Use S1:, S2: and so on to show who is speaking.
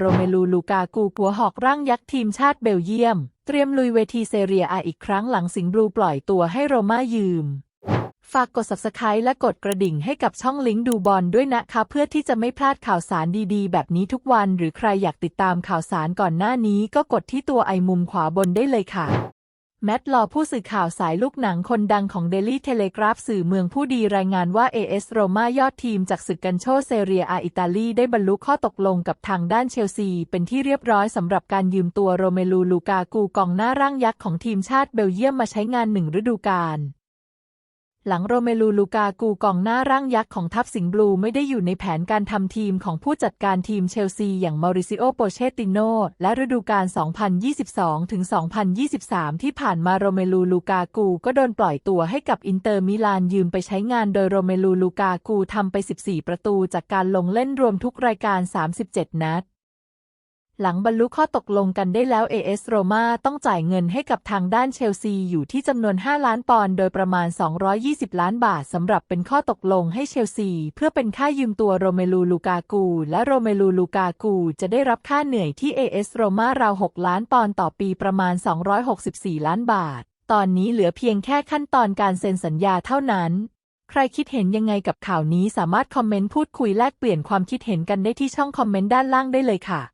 S1: โรเมลู ลูกากู หัวหอกร่างยักษ์ทีมชาติเบลเยียม เตรียมลุยเวทีเซเรียอาอีกครั้งหลังสิงห์บลูปล่อยตัวให้โรม่ายืม ฝากกด subscribe และกดกระดิ่งให้กับช่องลิงก์ดูบอลด้วยนะคะ เพื่อที่จะไม่พลาดข่าวสารดีๆ แบบนี้ทุกวัน หรือใครอยากติดตามข่าวสารก่อนหน้านี้ก็กดที่ตัวไอมุมขวาบนได้เลยค่ะ แมตต์ลอผู้สื่อข่าวสายลูกหนังคนดังของเดลี่เทเลกราฟสื่อเมืองผู้ดีรายงานว่าเอสโรม่ายอดทีมจากศึกกันโชเซเรียอาอิตาลีได้บรรลุข้อตกลงกับทางด้านเชลซี เป็นที่เรียบร้อยสำหรับการยืมตัวโรเมลูลูกากูกองหน้าร่างยักษ์ของทีมชาติเบลเยียมมาใช้งานหนึ่งฤดูกาล หลังโรเมลูลูกากูกองหน้าร่างยักษ์ของทัพสิงห์บลูไม่ได้อยู่ในแผนการทำทีมของผู้จัดการทีมเชลซีอย่างมาริซิโอ โปเชติโน และฤดูกาล 2022-2023 ที่ผ่านมาโรเมลูลูกากูก็โดนปล่อยตัวให้กับอินเตอร์มิลานยืมไปใช้งานโดยโรเมลูลูกากูทำไป 14 ประตูจากการลงเล่นรวมทุกรายการ 37 นัด หลังบรรลุข้อตกลงกันได้แล้ว AS โรมาต้องจ่ายเงินให้กับทางด้านเชลซีอยู่ที่จำนวน 5 ล้านปอนด์โดยประมาณ 220 ล้านบาทสำหรับเป็นข้อตกลงให้เชลซี เพื่อเป็นค่ายืมตัวโรเมลูลูกากู และโรเมลูลูกากู จะได้รับค่าเหนื่อยที่ AS โรมาราว 6 ล้านปอนด์ต่อปีประมาณ 264 ล้านบาท ตอนนี้เหลือเพียงแค่ขั้นตอนการเซ็นสัญญาเท่านั้นใครคิดเห็นยังไงกับข่าวนี้สามารถคอมเมนต์พูดคุยแลกเปลี่ยนความคิดเห็นกันได้ที่ช่องคอมเมนต์ด้านล่างได้เลยค่ะ